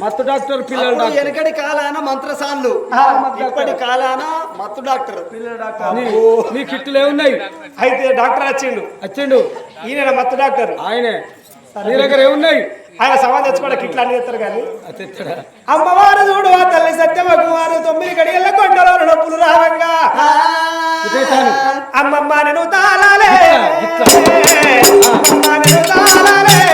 మత్తు డాక్టర్ పిల్లల డాక్టర్. వెనకటి కాలాన మంత్రసాన్లు. ఇప్పటి కాలాన మత్తు డాక్టర్. నీ- నీ కిట్టులు ఏమున్నాయి? అయితే డాక్టర్ వచ్చిండు వచ్చిండు ఈయన మత్తు డాక్టర్. ఆయనే. నీ దగ్గర ఏమున్నాయి? ఆయన సమాధానం తెచ్చుకోవడానికి ఇట్లా అన్ని చేస్తారు కానీ. అమ్మవారు చూడు ఆ తల్లి సత్యవకు వారు తొమ్మిది గడియల కొండలో నొప్పులు రావంగా. అమ్మమ్మ నేను తాళాలే. అమ్మమ్మ నేను తాళాలే.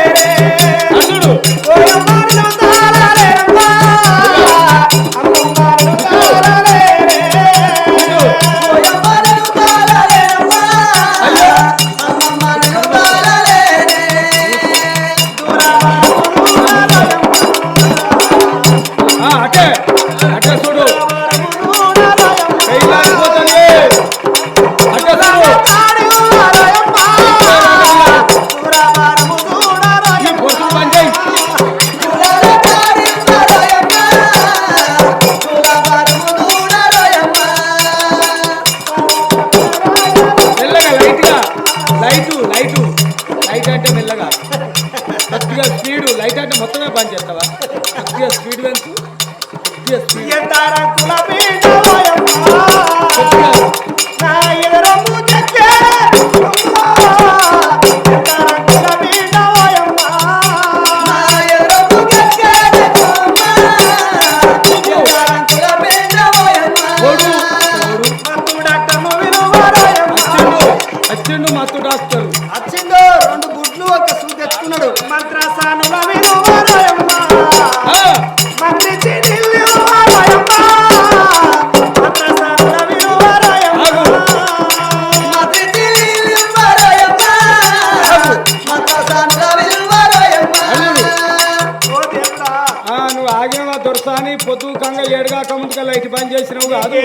వచ్చినావు కాదు.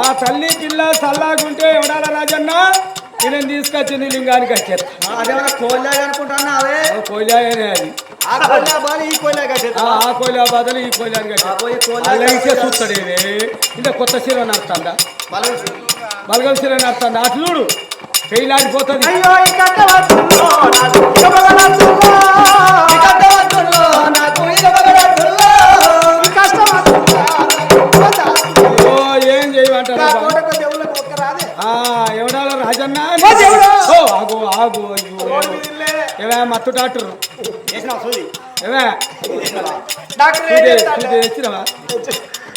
ఆ తల్లి పిల్ల చల్లాగుంటే ఎవడాల రాజన్న? నేను తీసుకొచ్చింది లింగానికి వచ్చేది అదేమన్నా కోయిలా ఆ కోయిలా బాధ ఈ ఆ కోయిలా బాధలు ఈ కోయిలానికి చూస్తాడు చూస్తాడేదే ఇంకా కొత్త చీర నడుతుందా బలగం చీర నడుతుందా అటు చూడు. చేయలాడిపోతుంది అయ్యో ఇక్కడ ఏం చేయమంటారు ఎవడాల రాజన్న ఆగు ఆగు ఏవే మత్తు డాక్టర్ ఏవే డాక్టర్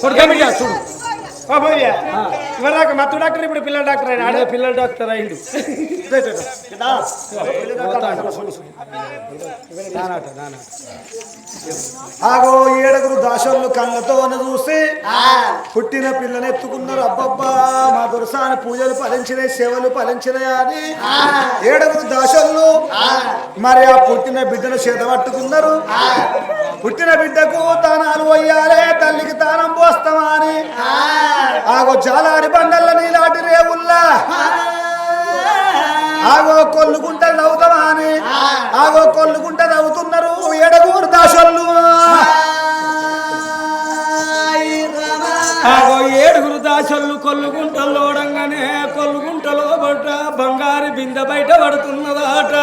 ¿Por ఇవరాక మత్తు డాక్టర్ ఇప్పుడు పిల్లల డాక్టర్ అయినా? పిల్లల డాక్టర్ అయిండు. ఆగో ఏడుగురు దాసోళ్ళు కళ్ళతోన చూసి పుట్టిన పిల్లని ఎత్తుకున్నారు. అబ్బబ్బా మా దురసాని పూజలు ఫలించినాయి సేవలు ఫలించినాయి అని. ఏడుగురు దాసోళ్ళు మరి ఆ పుట్టిన బిడ్డను చేత పట్టుకున్నారు. పుట్టిన బిడ్డకు తానాలు వయ్యాలే తల్లికి తానం పోస్తామా అని. ఆగో జాలారి నీలాంటి రేవుల్లా ఆగో కొల్లు గుంటలు నవ్వుతామా అని ఆగో కొల్లు గుంట నవ్వుతున్నారు ఏడగూరు దాసోళ్ళు. ఆగో ఏడుగురు దాసళ్ళు కొల్లుగుంటల్లో ఓడంగానే కొల్లుగుంటలో బట్ట బంగారు బిందె బయట పడుతున్నదాట.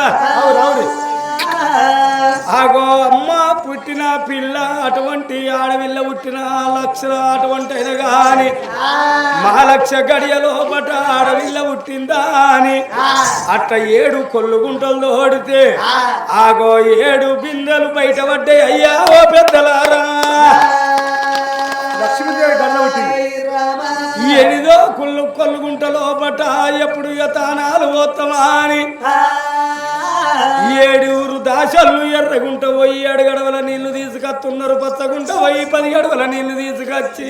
ఆగో అమ్మ పుట్టిన పిల్ల అటువంటి ఆడవిల్ల పుట్టిన లక్షల అటువంటి అయిన గాని మా లక్ష గడియలో బట ఆడవిల్ల పుట్టిందా అని అట్ట ఏడు కొల్లుగుంటల్లో ఓడితే ఆగో ఏడు బిందెలు బయట పడ్డాయి. అయ్యా ఓ పెద్దలారా! లక్ష్మీదేవి గల్ల పుట్టింది ఎనిదో కుళ్ళు కొల్లుగుంట లోపట ఎప్పుడు ఇక తానాలు పోతామా అని ఏడుగురు దాసళ్ళు ఎర్రగుంట పోయి అడుగడవల నీళ్ళు తీసుకొస్తున్నారు పచ్చగుంట పోయి పది గడవల నీళ్ళు తీసుకొచ్చి.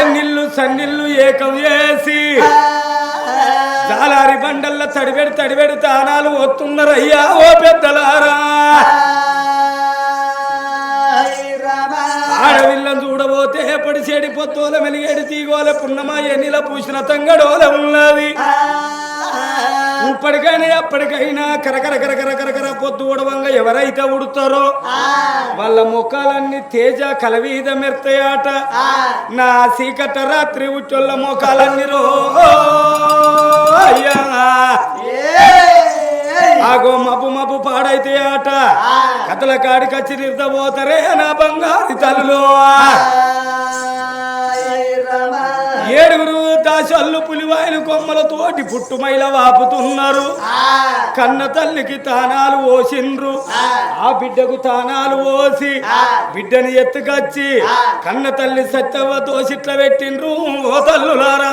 ఎన్నిళ్ళు సన్నిళ్ళు ఏకం చేసి. జాలారి బండల్ల తడిబెడి తడిబెడి తానాలు వస్తున్నారు అయ్యా ఓ పెద్దలారా. ఆడవిల్లను చూడబోతే ఎప్పటి చెడి పొత్తోల మెలిగేడి తీగోల పున్నమా ఎన్నిల పూసిన తంగడోల ఉన్నది. ఇప్పటికైనా ఎప్పటికైనా కరకర కరకర కరకర పొద్దు ఉడవంగా ఎవరైతే ఉడతారో వాళ్ళ ముఖాలన్నీ తేజ కలవీద మెర్తయాట. నా సీకట రాత్రి ఉచ్చొల్ల ముఖాలన్నీ రో. అయ్యా. ఆగో మబ్బు మబ్బు పాడైతే ఆట. కథల కాడికచ్చి నిర్దపోతారే నా బంగారు తల్లులో. ఏడుగురు దాసల్లు పులివాయిలు కొమ్మలతోటి పుట్టుమైల వాపుతున్నారు. కన్న తల్లికి తానాలు ఓసిండ్రు. ఆ. బిడ్డకు తానాలు ఓసి బిడ్డని ఎత్తుకొచ్చి కన్న తల్లి సత్యవ దోసిట్ల పెట్టిండ్రు. ఓ తల్లులారా.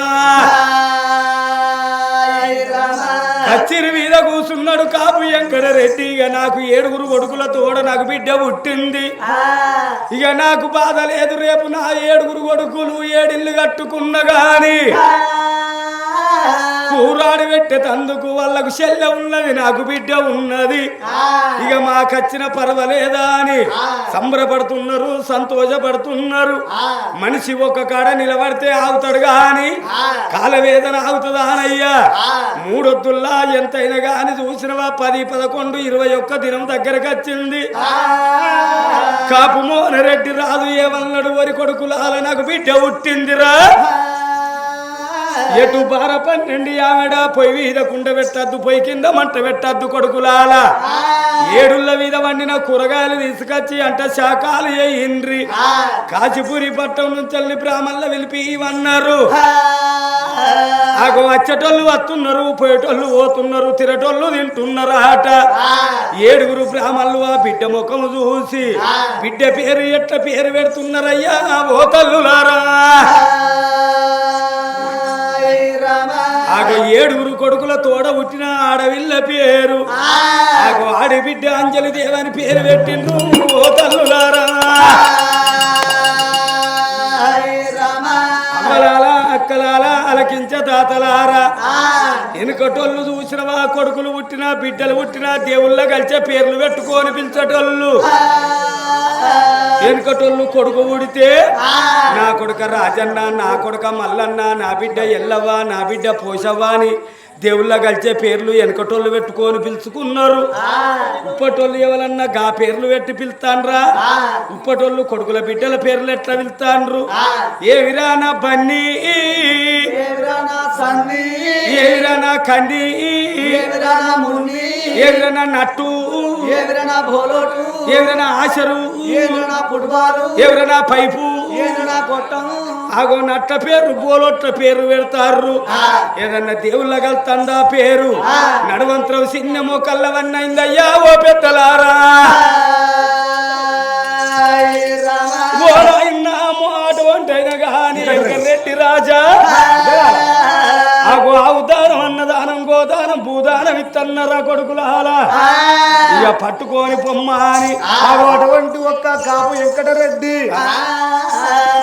కచ్చిరి మీద కూసున్నాడు కాపు వెంకట రెడ్డి. ఇక నాకు ఏడుగురు కొడుకుల తోడ నాకు బిడ్డ పుట్టింది. ఇక నాకు బాధ లేదు రేపు నా ఏడుగురు కొడుకులు ఏడిల్లు కట్టుకున్న గాని. కూరాడి పెట్టే తందుకు వాళ్ళకు చెల్లె ఉన్నది నాకు బిడ్డ ఉన్నది. ఇక మాకచ్చిన పర్వాలేదా అని సంబరపడుతున్నారు సంతోషపడుతున్నారు. మనిషి ఒక కాడ నిలబడితే ఆగుతాడు గాని కాలవేదన ఆగుతుందా అనయ్యా? మూడొద్దుల్లా ఎంతైనా గాని చూసినవా? పది పదకొండు ఇరవై ఒక్క దినం దగ్గరకు వచ్చింది. కాపు మోహనరెడ్డి రాదు ఏమన్నాడు వరి కొడుకులాల నాకు బిడ్డ పుట్టిందిరా? ఎటు బార పన్నెండు ఆమెడ పొయ్యి మీద కుండ పెట్టద్దు పొయ్యి కింద మంట పెట్టద్దు కొడుకులాల. ఏడుళ్ళ మీద వండిన కూరగాయలు తీసుకొచ్చి అంట శాఖాలు వేయిండ్రి కాచిపూరి పట్టం నుంచి బ్రాహ్మణుల పిలిపి ఇవన్నారు ఆగో వచ్చేటోళ్ళు వస్తున్నారు పోయేటోళ్ళు పోతున్నారు తిరటోళ్ళు తింటున్నారు ఆట. ఏడుగురు బ్రాహ్మణులు ఆ బిడ్డ ముఖం చూసి బిడ్డ పేరు ఎట్ల పేరు పెడుతున్నారయ్యా ఓ తల్లులారా. ఆగో ఏడుగురు కొడుకుల తోడ పుట్టిన ఆడవిల్ల పేరు. ఆగో ఆడబిడ్డ అంజలి దేవని పేరు పెట్టిండ్రు. ఓ తల్లులారా. అమ్మలాల అక్కలాల అలకించ తాతలారా. వెనుకటోళ్ళు చూసినవా కొడుకులు పుట్టినా బిడ్డలు పుట్టినా దేవుళ్ళ కలిసే పేర్లు పెట్టుకొని పిలిచేటోళ్ళు వెనుకటోళ్ళు కొడుకు ఉడితే నా కొడుక రాజన్న నా కొడుక మల్లన్న నా బిడ్డ ఎల్లవ్వ నా బిడ్డ పోషవ్వ అని దేవుళ్ళ కలిసే పేర్లు వెనకటోళ్ళు పెట్టుకొని పిలుచుకున్నారు. ఉప్పటోళ్ళు ఎవరన్నా గా పేర్లు పెట్టి పిలుతాండ్రా ఉప్పటోళ్ళు కొడుకుల బిడ్డల పేర్లు ఎట్లా పిలుతాండ్రు ఏవిరా నా బన్నీ? ఏవిరా నా కండి ఏవిరా నా నట్టు? భోలోటు ఏవిరా ఆశరు? ఏనునా ఫుట్బాల్ ఎవరైనా పైపు? ఏనునా గొట్టం? ఆగో నట్ట పేరు బోలొట్ల పేరు పెడతారు ఏదన్నా దేవుళ్ళ కలుతందా పేరు. నడవంతరం చిన్న మొక్కల్లవన్నైందయ్యా ఓ పెద్దలారా. ఓ నాయనా, అమ్మో అటువంటి అయినా గాని అని వెంకరెడ్డి రాజా. ఆగు ఆవు దానం అన్నదానం గోదానం భూదానం ఇత్తన్నరా కొడుకులాలా ఇక పట్టుకొని పొమ్మ అని. ఆగో అటువంటి ఒక్క కాపు వెంకటరెడ్డి.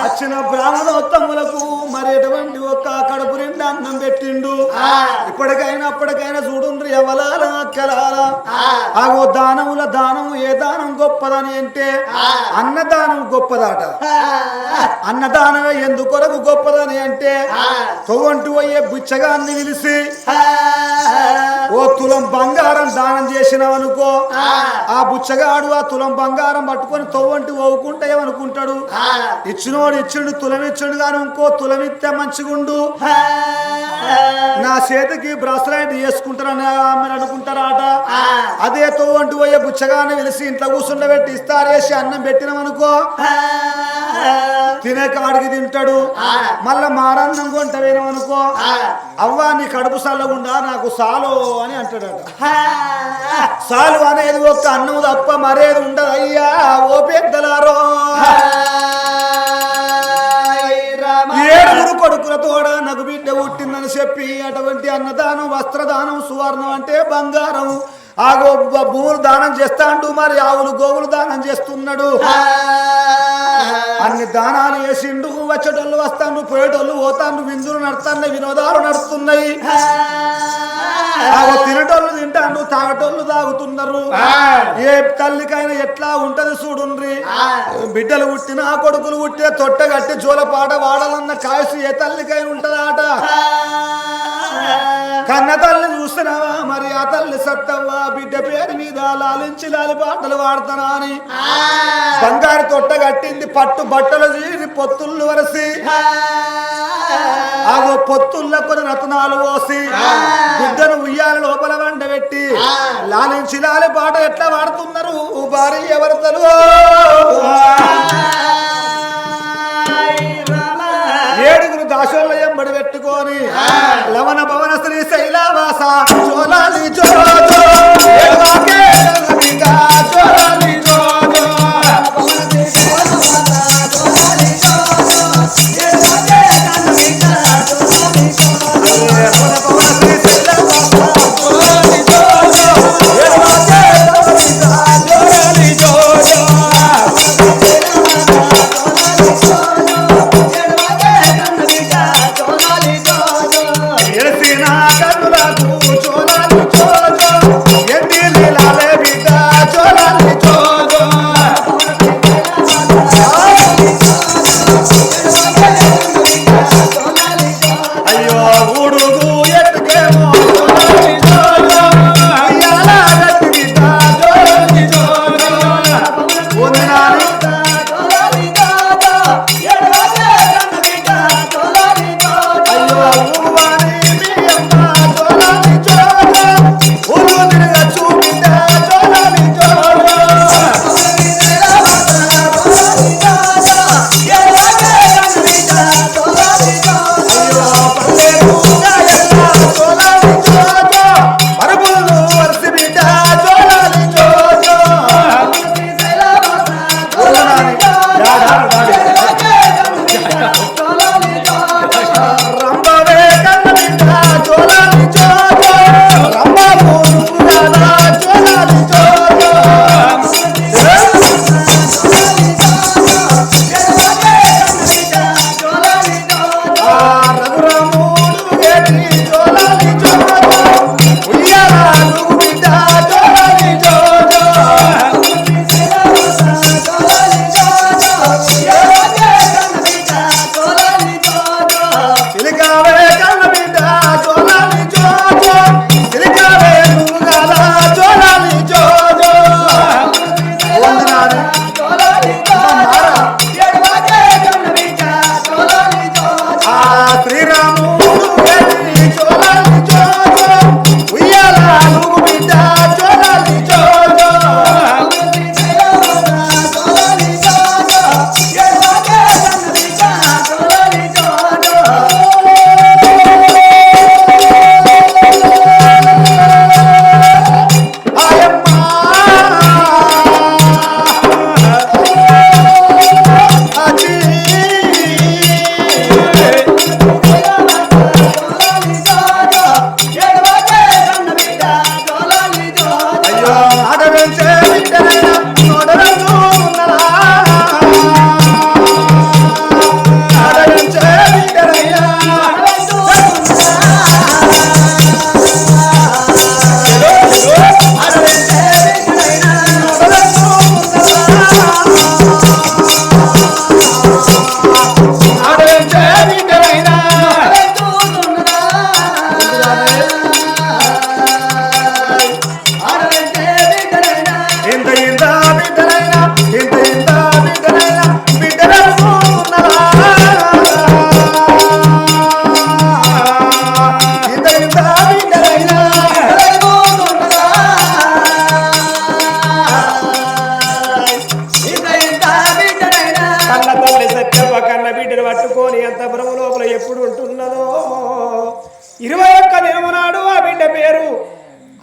వచ్చిన బ్రాహ్మణోత్తములకు మరి ఎటువంటి ఒక్క కడుపు నిండా అన్నం పెట్టిండు. ఇప్పటికైనా అప్పటికైనా చూడుండ్రి ఎవలాల అక్కలాల ఆగో దానముల దానం ఏ దానం గొప్పదని అంటే అన్నదానం గొప్పదట. అన్నదానమే ఎందుకొరకు గొప్పదని అంటే తొవ్వంటి పోయే బిచ్చగాన్ని పిలిచి ఓ తులం బంగారం దానం చేసినావనుకో ఆ. బుచ్చగాడు ఆ తులం బంగారం పట్టుకొని తొవ్వంటి ఓవుకుంటే ఏమనుకుంటాడు? ఇచ్చినోడు ఇచ్చిండు తులం ఇచ్చిండు కానీ ఇంకో తులం ఇస్తే మంచిగుండు. నా చేతికి బ్రాస్లైట్ చేసుకుంటారని ఆమెను అనుకుంటారాట. అదే తొవ్వంటి పోయే బుచ్చగాన్ని వెలిసి ఇంట్లో కూర్చుండబెట్టి ఇస్తారేసి అన్నం పెట్టినామనుకో. తినే కాడికి తింటాడు. మళ్ళా మారన్నం కొంట వేయమనుకో. అవ్వా నీ కడుపు సల్లగుండా నాకు సాలు అని అంటాడట. సాలు అనేది ఒక్క అన్నం తప్ప మరేది ఉండదు అయ్యా ఓ పెద్దలారో. కొడుకులతోడ నగు నాకు బిడ్డ పుట్టిందని చెప్పి అటువంటి అన్నదానం వస్త్రదానం సువర్ణం అంటే బంగారం ఆగో బ- భూములు దానం చేస్తాండు మరి ఆవులు గోవులు దానం చేస్తున్నాడు. అన్ని దానాలు వేసిండు వచ్చేటోళ్ళు వస్తాను పోయేటోళ్ళు పోతాను విందులు నడుస్తాను వినోదాలు నడుస్తున్నాయి. తినటోళ్ళు తింటాను తాగటోళ్ళు తాగుతున్నారు. ఏ తల్లికైనా ఎట్లా ఉంటది చూడుండ్రి? బిడ్డలు పుట్టిన ఆ కొడుకులు పుట్టిన తొట్ట కట్టి జోలపాట వాడాలన్న కాయసు ఏ తల్లికైనా ఉంటదాట. కన్న తల్లి చూస్తున్నావా? మరి ఆ తల్లి సత్తవ్వా? బిడ్డ పేరు మీద లాలించి లాలి పాటలు వాడతానా అని. బంగారు తొట్ట కట్టింది పట్టు బట్టలు చీరి పొత్తుళ్ళు వరసి. ఆగో పొత్తుల్లో కొన్ని రత్నాలు పోసి. బిడ్డను ఉయ్యాల లోపల వండబెట్టి లాలించి లాలి పాట ఎట్లా వాడుతున్నారు భార్య ఎవరితలు ఎంబడి లవణ భవన శ్రీ శైలవాస. చోలాలి చోజో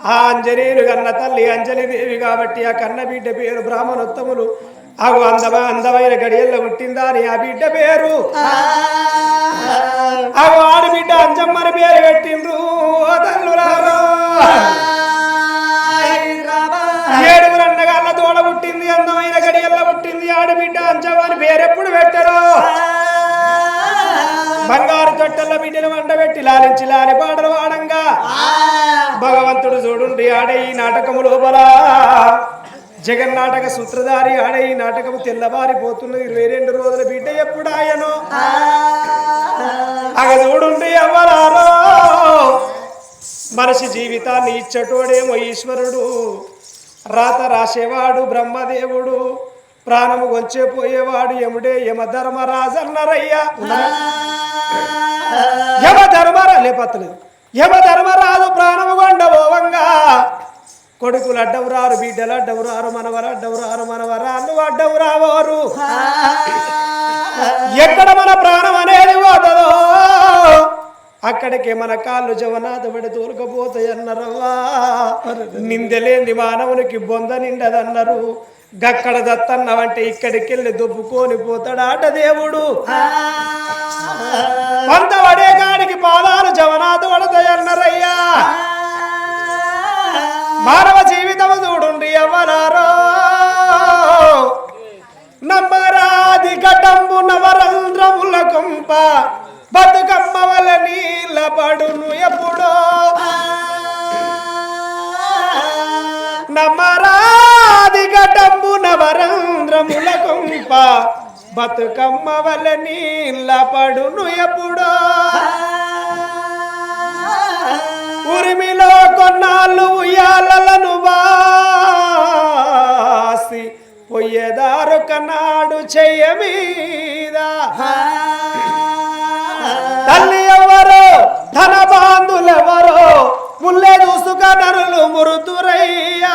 ఆ అంజనీయులు కన్న తల్లి అంజలిదేవి కాబట్టి ఆ కన్న బిడ్డ పేరు బ్రాహ్మణోత్తములు. అగు అందమ అందమైన గడియల్లో పుట్టిందా అని ఆ బిడ్డ పేరు. అగు ఆడబిడ్డ అంజమ్మన పేరు పెట్టిండ్రు. ఓ తల్లులారా. ఏడుగురు అన్నగాళ్ళ తోడ పుట్టింది అందమైన గడియల్లో పుట్టింది ఆడబిడ్డ అంజమ్మని పేరెప్పుడు పెట్టరు. బంగారు తొట్టెల బిడ్డను వండబెట్టి లాలించి లాలి పాటలు వాడంగా భగవంతుడు చూడుండి ఆడే ఈ నాటకము లోపల. జగన్నాటక సూత్రధారి ఆడే ఈ నాటకము తెల్లబారిపోతున్నది ఇరవై రెండు రోజుల బిడ్డ ఎప్పుడు ఆయను? అగ చూడుండి అవ్వలారో? మనిషి జీవితాన్ని ఇచ్చటోడేమో ఈశ్వరుడు. రాత రాసేవాడు బ్రహ్మదేవుడు. ప్రాణము వంచే పోయేవాడు ఎముడే యమ ధర్మరాజన్నరయ్యా యమ ధర్మరా లేపత్తలేదు యమ ధర్మరాజు ప్రాణము కొండబోవంగా కొడుకులు అడ్డవు రారు బిడ్డలు అడ్డవు రారు మనవరు అడ్డవు రారు మనవరాళ్ళు రావోరు ఎక్కడ మన ప్రాణం అనేది పోతుందో అక్కడికి మన కాళ్ళు జవనాథబడి తోలుకపోతాయి అన్నారవ్వా నిందలేంది మానవునికి బొంద నిండదన్నారు గక్కడ దత్తన్నవంటే ఇక్కడికి వెళ్ళి దొబ్బుకొని పోతాడాట దేవుడు. పంత పడే కాడికి పాదాలు జవనాథు పడతాయన్నారయ్యా మానవ జీవితము చూడుండి ఎవరారో నమ్మరాది ఘటంబు నవరంధ్రముల కొంప బతుకమ్మ వల నీళ్ళ పడును ఎప్పుడో. నమ్మరాది ఘటంబు నవరంధ్రముల కొంప బతుకమ్మ వల నీళ్ళ పడును ఎప్పుడో. ఉరిమిలో కొన్నాళ్ళు ఉయ్యాలను వాసి పొయ్యేదారొక నాడు చెయ్య మీద. తల్లి ఎవరో ధన బాంధులెవరో ముల్లే చూసుక నరులు మురుతురయ్యా.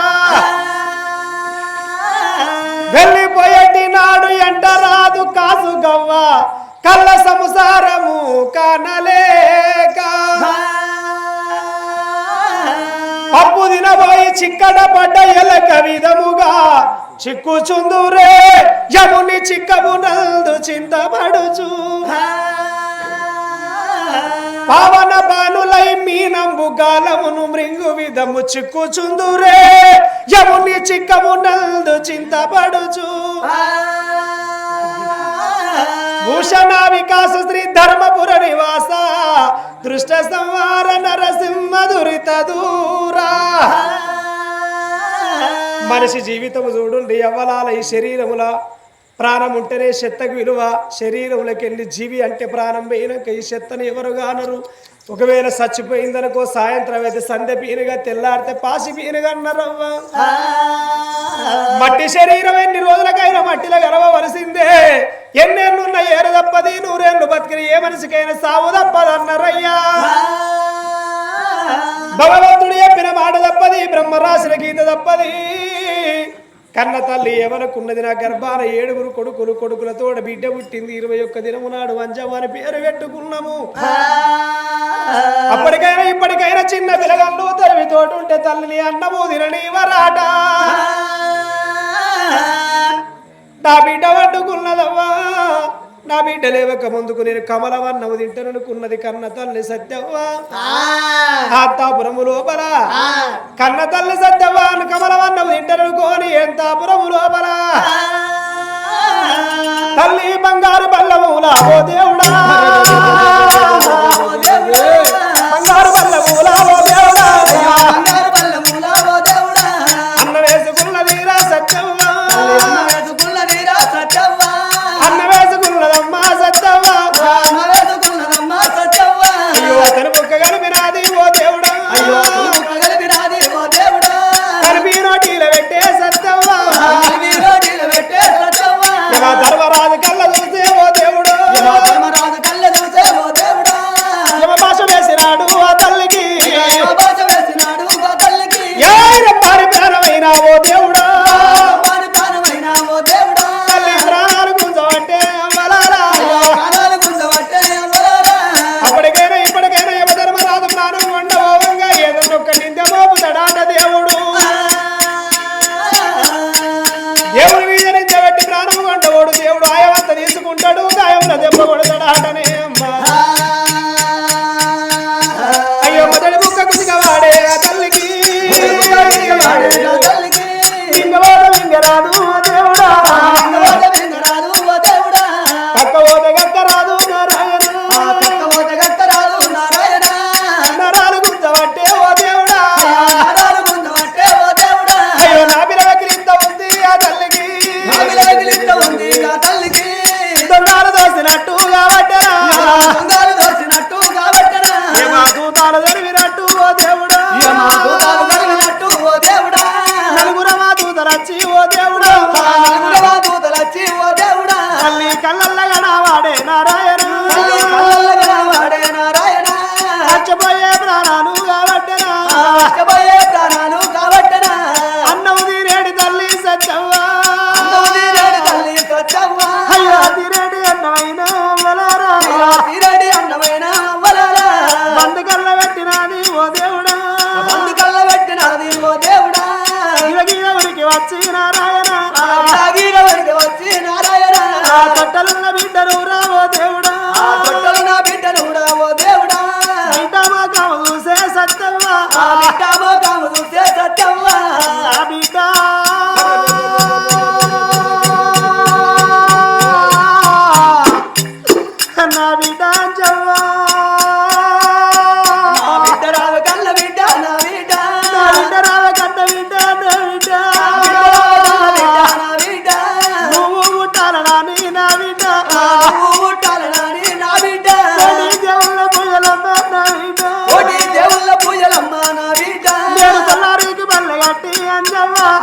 వెళ్ళిపోయేటి నాడు ఎంట రాదు కాసు గవ్వ. కళ్ళ సంసారము కనలేక. పప్పు తినబోయి చిక్కడ పడ్డ ఎలక విధముగా. చిక్కుచుందురే యముని చిక్కమునందు చింతపడుచు. పవన బానులై మీనంబు గాలమును మృంగు విధము చిక్కుచుందురే. యముని చిక్కము నందు చింతపడుచు. భూషణ వికాస శ్రీ ధర్మపుర నివాస దృష్ట సంహార నరసింహ దురిత దూరా. మనిషి జీవితము చూడుండి అవ్వలాల ఈ శరీరముల ప్రాణం ఉంటేనే చెత్తకు విలువ. శరీరములకెళ్ళి జీవి అంటే ప్రాణం పోయినాక ఈ చెత్తను ఎవరు కానరు ఒకవేళ చచ్చిపోయిందనుకో సాయంత్రం అయితే సంధ్య పీనుగా తెల్లారితే పాసి పీనుగా అన్నారవ్వ. మట్టి శరీరం ఎన్ని రోజులకైనా మట్టిలో గడవవలసిందే. ఎన్నేళ్ళున్న ఏరు తప్పది నూరేళ్ళు బతికిన ఏ మనిషికైనా సావు తప్పదన్నారయ్యా భగవంతుడు చెప్పిన మాట తప్పది బ్రహ్మరాశుల గీత తప్పది. కన్న తల్లి ఏమనుకున్నది? నా గర్భాన ఏడుగురు కొడుకులు కొడుకులతో బిడ్డ పుట్టింది. ఇరవై ఒక్క దినము నాడు వంజమని పేరు పెట్టుకున్నాము. అప్పటికైనా ఇప్పటికైనా చిన్న పిల్లగళ్ళు తరివి తల్లిని అన్నము తినని వరాట. నా బిడ్డ వండుకున్నదవ్వా. నా బిడ్డ లేవక ముందుకు నేను కమలవన్నము తింటాననుకున్నది కన్న తల్లి సత్యవ్వా. ఆత్తాపురము లోపల. కన్న తల్లి సత్యవ్వ కమలవన్నము తింటాననుకోని ఎంతాపురము లోపల. తల్లి బంగారు బల్లములా ఓ దేవుడా. బంగారు బల్లములా ఓ దేవుడా. 杀人要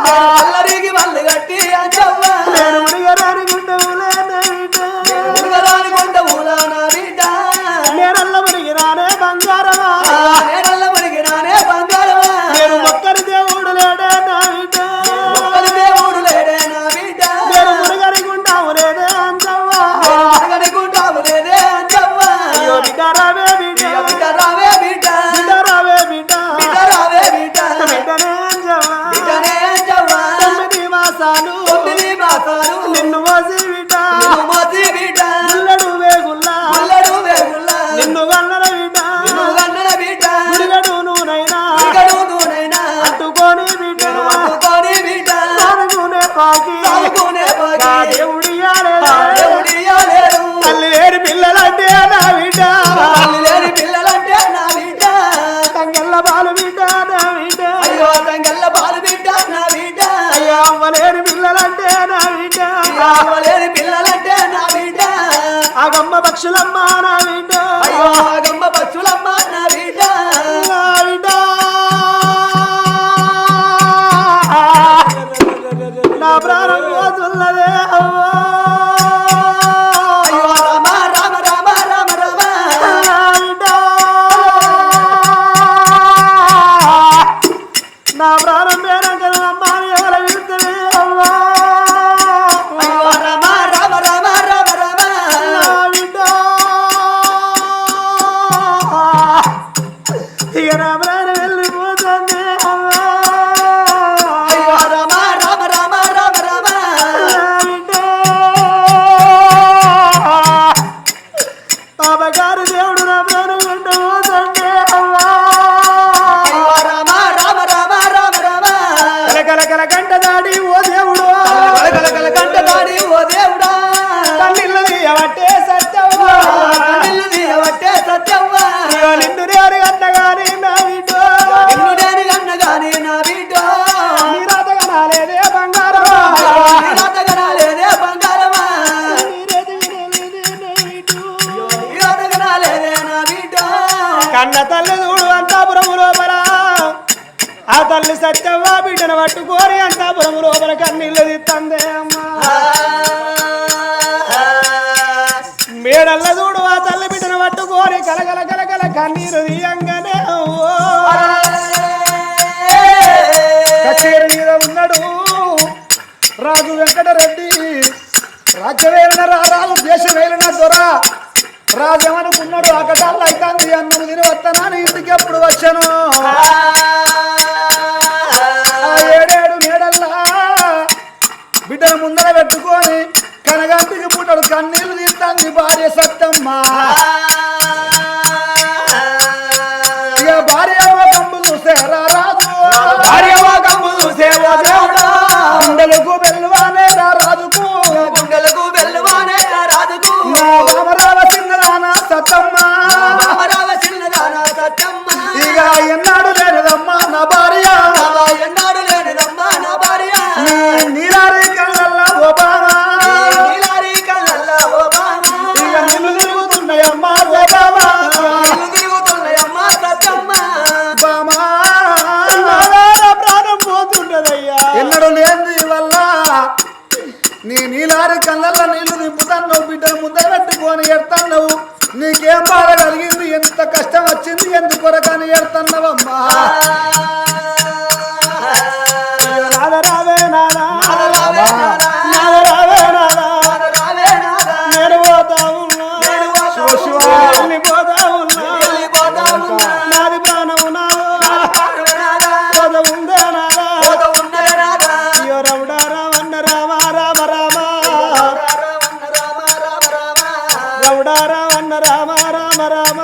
అల్లరికి వాళ్ళు కట్టి అంజవ్వ సాక్షులమ్మ నా బిడ్డ మేడల్ల చూడు ఆ తల్లి బిడ్డను పట్టుకోని కలగల కలగల కన్నీరు తీయంగానే కచేరి మీద ఉన్నాడు. రాజు వెంకటరెడ్డి. రాజ్యవేలిన రారాలు దేశవేలిన దొర. రాజమనుకున్నాడు అక్కడ అయితే అన్నం తిని వస్తానని ఇంటికి ఎప్పుడు వచ్చాను? రమడా రామన్న రామ రామ రామ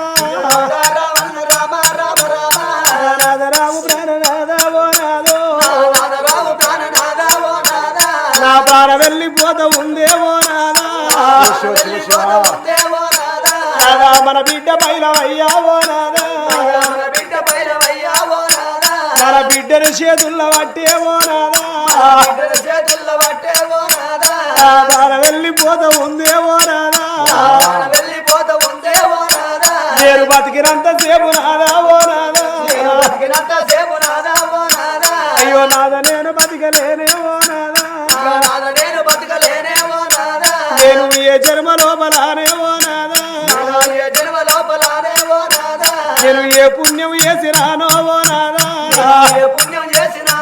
నాద రాము ఓ నాదో నా ప్రాణ వెళ్ళిపోత ఉందే ఓ నాదా మన బిడ్డ పైన ఓ నాదా మన బిడ్డను చేతుల్లో పట్టే ఓ నాదా వెళ్ళిపోత ఉందే ఓ నాదా నేను బతికినంత సేపు నాదా ఓ నాదా. బతికినంత సేపు నాదా ఓ నాదా. అయ్యో నాద నేను బతికలేనే ఓ నాదా. నేను బతకలేనే ఓ నాదా. నేను ఏ జన్మ లోపలానే ఓ నాదా. ఏ జన్మ లోపలానే ఓ నాదా. నేను ఏ పుణ్యం చేసినానో ఓ నాదా.